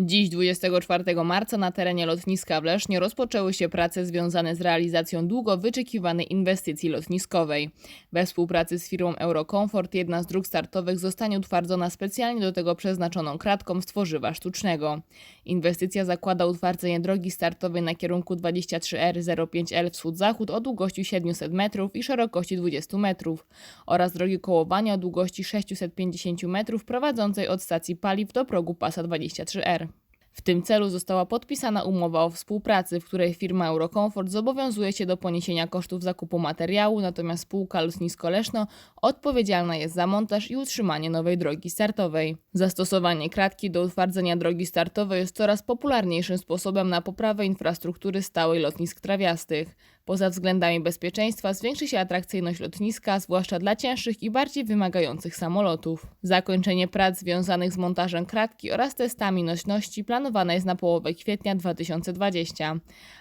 Dziś, 24 marca, na terenie lotniska w Lesznie rozpoczęły się prace związane z realizacją długo wyczekiwanej inwestycji lotniskowej. We współpracy z firmą Eurocomfort jedna z dróg startowych zostanie utwardzona specjalnie do tego przeznaczoną kratką z tworzywa sztucznego. Inwestycja zakłada utwardzenie drogi startowej na kierunku 23R05L wschód-zachód o długości 700 metrów i szerokości 20 metrów oraz drogi kołowania o długości 650 metrów prowadzącej od stacji paliw do progu pasa 23R. W tym celu została podpisana umowa o współpracy, w której firma Eurocomfort zobowiązuje się do poniesienia kosztów zakupu materiału, natomiast spółka Lotnisko Leszno odpowiedzialna jest za montaż i utrzymanie nowej drogi startowej. Zastosowanie kratki do utwardzenia drogi startowej jest coraz popularniejszym sposobem na poprawę infrastruktury stałej lotnisk trawiastych. Poza względami bezpieczeństwa zwiększy się atrakcyjność lotniska, zwłaszcza dla cięższych i bardziej wymagających samolotów. Zakończenie prac związanych z montażem kratki oraz testami nośności planowane jest na połowę kwietnia 2020.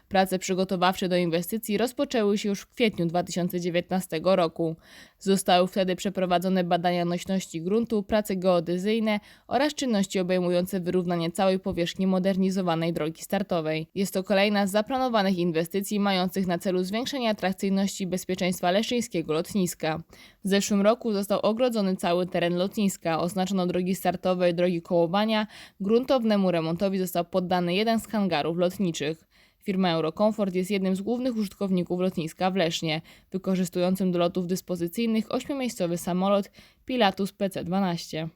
Prace przygotowawcze do inwestycji rozpoczęły się już w kwietniu 2019 roku. Zostały wtedy przeprowadzone badania nośności gruntu, prace geodezyjne oraz czynności obejmujące wyrównanie całej powierzchni modernizowanej drogi startowej. Jest to kolejna z zaplanowanych inwestycji mających na celu zwiększenie atrakcyjności i bezpieczeństwa leszyńskiego lotniska. W zeszłym roku został ogrodzony cały teren lotniska, oznaczono drogi startowe i drogi kołowania, gruntownemu remontowi został poddany jeden z hangarów lotniczych. Firma Eurocomfort jest jednym z głównych użytkowników lotniska w Lesznie, wykorzystującym do lotów dyspozycyjnych ośmiomiejscowy samolot Pilatus PC-12.